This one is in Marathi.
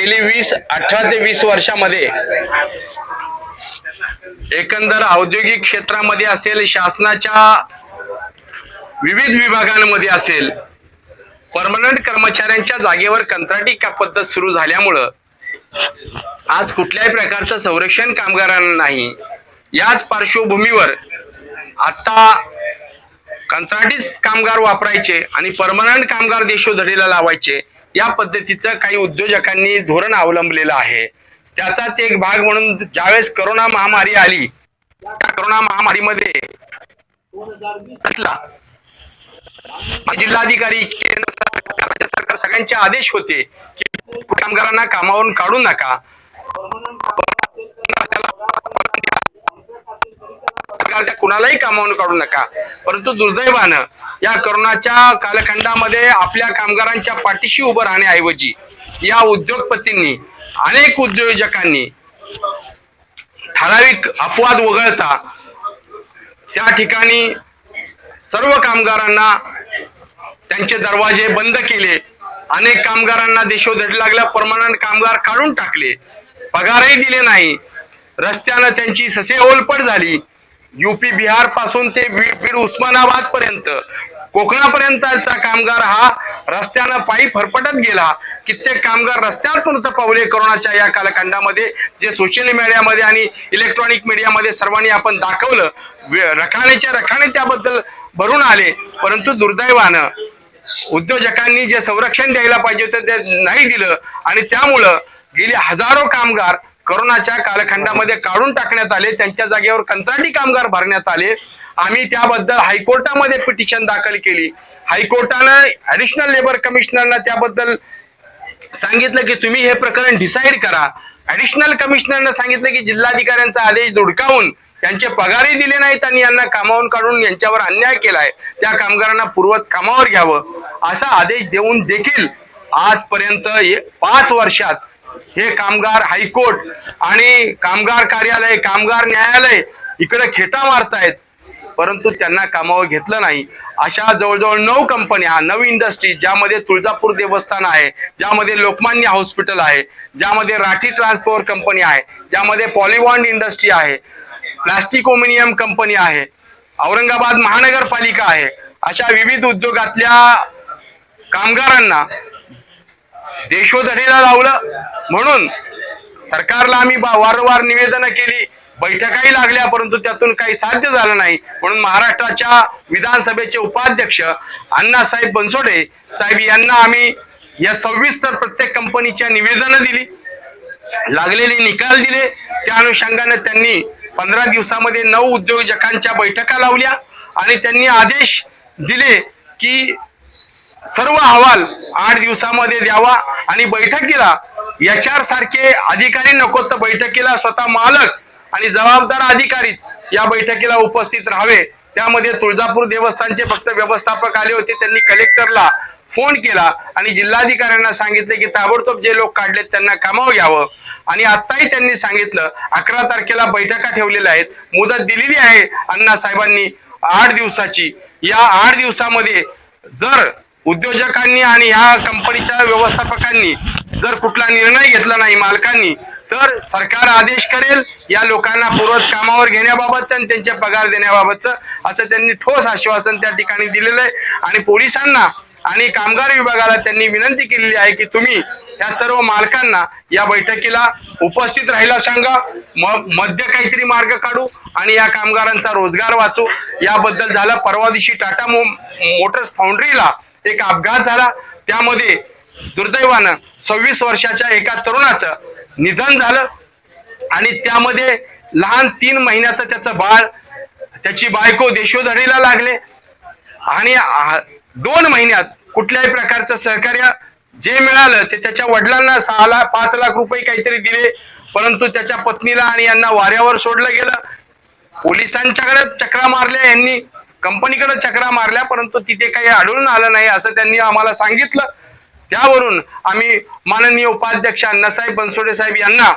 गेली वीस अठरा ते वीस वर्षामध्ये एकंदर औद्योगिक क्षेत्रामध्ये असेल शासनाच्या विविध विभागांमध्ये असेल परमनंट कर्मचाऱ्यांच्या जागेवर कंत्राटी का पद्धत सुरू झाल्यामुळं आज कुठल्याही प्रकारचं संरक्षण कामगारांना नाही. याच पार्श्वभूमीवर आता कंत्राटीच कामगार वापरायचे आणि परमनंट कामगार देशोधडीला लावायचे. या पद्धतीचं काही उद्योजकांनी धोरण अवलंबलेलं आहे. त्याचाच एक भाग म्हणून ज्यावेळेस करोना महामारी आली त्या करोना महामारीमध्ये असला जिल्हाधिकारी केंद्र सरकार राज्य सरकार सगळ्यांचे आदेश होते की कामगारांना कामावरून काढू नका. सरकार कुणालाही कामावून काढू नका. परंतु दुर्दैवानं या करोनाच्या कालखंडामध्ये आपल्या कामगारांच्या पाठीशी उभं राहण्याऐवजी या उद्योगपतींनी अनेक उद्योजकांनी ठराविक अपवाद वगळता त्या ठिकाणी सर्व कामगारांना त्यांचे दरवाजे बंद केले. अनेक कामगारांना देशोधडी लागल्या परमनंट कामगार काढून टाकले. पगारही दिले नाही. रस्त्यानं त्यांची ससे ओलपट झाली. युपी बिहारपासून ते बीड उस्मानाबाद पर्यंत. कोकणापर्यंतचा कामगार हा रस्त्यानं पायी फरफटत गेला. कित्येक कामगार रस्त्यातून तर पावले करोनाच्या या कालखंडामध्ये जे सोशल मीडियामध्ये आणि इलेक्ट्रॉनिक मीडियामध्ये सर्वांनी आपण दाखवलं रखाणीच्या रखाण्याच्या त्याबद्दल भरून आले. परंतु दुर्दैवानं उद्योजकांनी जे संरक्षण द्यायला पाहिजे होतं ते नाही दिलं. आणि त्यामुळं गेले हजारो कामगार करोनाच्या कालखंडामध्ये काढून टाकण्यात आले त्यांच्या जागेवर कंत्राटी कामगार भरण्यात आले. आम्ही त्याबद्दल हायकोर्टामध्ये पिटिशन दाखल केली. हायकोर्टानं ऍडिशनल लेबर कमिशनरना त्याबद्दल सांगितलं की तुम्ही हे प्रकरण डिसाईड करा. ऍडिशनल कमिशनरनं सांगितलं की जिल्हाधिकाऱ्यांचा आदेश धुडकावून त्यांचे पगारही दिले नाहीत आणि यांना कामावून काढून यांच्यावर अन्याय केलाय. त्या कामगारांना पूर्वत कामावर घ्यावं. असा आदेश देऊन देखील आजपर्यंत पाच वर्षात हे कामगार हायकोर्ट आणि कामगार कार्यालय कामगार न्यायालय इकडे खेटा मारतायत. परंतु त्यांना कामावर घेतलं नाही. अशा जवळजवळ नऊ कंपन्या नऊ इंडस्ट्री ज्यामध्ये तुळजापूर देवस्थान आहे ज्यामध्ये लोकमान्य हॉस्पिटल आहे ज्यामध्ये राठी ट्रान्सपोर्ट कंपनी आहे ज्यामध्ये पॉलिवॉन्ड इंडस्ट्री आहे प्लास्टिक ओमिनियम कंपनी आहे औरंगाबाद महानगरपालिका आहे अशा विविध उद्योगातल्या कामगारांना देशोधडीला लावलं. म्हणून सरकारला आम्ही बा- वारंवार निवेदनं केली. बैठकाही लागल्या परंतु त्यातून काही साध्य झालं नाही. म्हणून महाराष्ट्राच्या विधानसभेचे उपाध्यक्ष अण्णासाहेब बनसोडे साहेब यांना आम्ही या सविस्तर प्रत्येक कंपनीच्या निवेदनं दिली. लागलेले निकाल दिले. त्या अनुषंगाने त्यांनी पंधरा दिवसामध्ये नऊ उद्योजकांच्या बैठका लावल्या आणि त्यांनी आदेश दिले की सर्व अहवाल आठ दिवसामध्ये द्यावा आणि बैठकीला एचआर सारखे अधिकारी नको तर बैठकीला स्वतः मालक आणि जबाबदार अधिकारीच या बैठकीला उपस्थित राहावे. त्यामध्ये तुळजापूर देवस्थानचे फक्त व्यवस्थापक आले होते त्यांनी कलेक्टरला फोन केला आणि जिल्हाधिकाऱ्यांना सांगितले की ताबडतोब जे लोक काढलेत त्यांना कामावर घ्यावं. आणि आताही त्यांनी सांगितलं अकरा तारखेला बैठका ठेवलेल्या आहेत मुदत दिलेली आहे अण्णा साहेबांनी आठ दिवसाची. या आठ दिवसामध्ये जर उद्योजकांनी आणि या कंपनीच्या व्यवस्थापकांनी जर कुठला निर्णय घेतला नाही मालकांनी तर सरकार आदेश करेल या लोकांना पूर्वज कामावर घेण्याबाबतचं आणि त्यांचे पगार देण्याबाबतचं असं त्यांनी ठोस आश्वासन त्या ठिकाणी दिलेलं आहे. आणि पोलिसांना आणि कामगार विभागाला त्यांनी विनंती केलेली आहे की तुम्ही या सर्व मालकांना या बैठकीला उपस्थित राहायला सांगा. म- मध्य काहीतरी मार्ग काढू आणि या कामगारांचा रोजगार वाचू. याबद्दल झालं परवा दिवशी टाटा मो मोटर्स फाउंड्रीला एक अपघात झाला. त्यामध्ये दुर्दैवानं सव्वीस वर्षाच्या एका तरुणाचं निधन झालं. आणि त्यामध्ये लहान तीन महिन्याचं त्याचं बाळ त्याची बायको देशोधडीला लागले. आणि दोन महिन्यात कुठल्याही प्रकारचं सहकार्य जे मिळालं ते त्याच्या वडिलांना सहा लाख पाच लाख रुपये काहीतरी दिले. परंतु त्याच्या पत्नीला आणि यांना वाऱ्यावर सोडलं गेलं. पोलिसांच्याकडे चक्रा मारल्या यांनी कंपनीकडे चक्रा मारल्या परंतु तिथे काही आढळून आलं नाही असं त्यांनी आम्हाला सांगितलं. त्यावरून आम्ही माननीय उपाध्यक्ष अण्णासाहेब बनसोडे साहेब यांना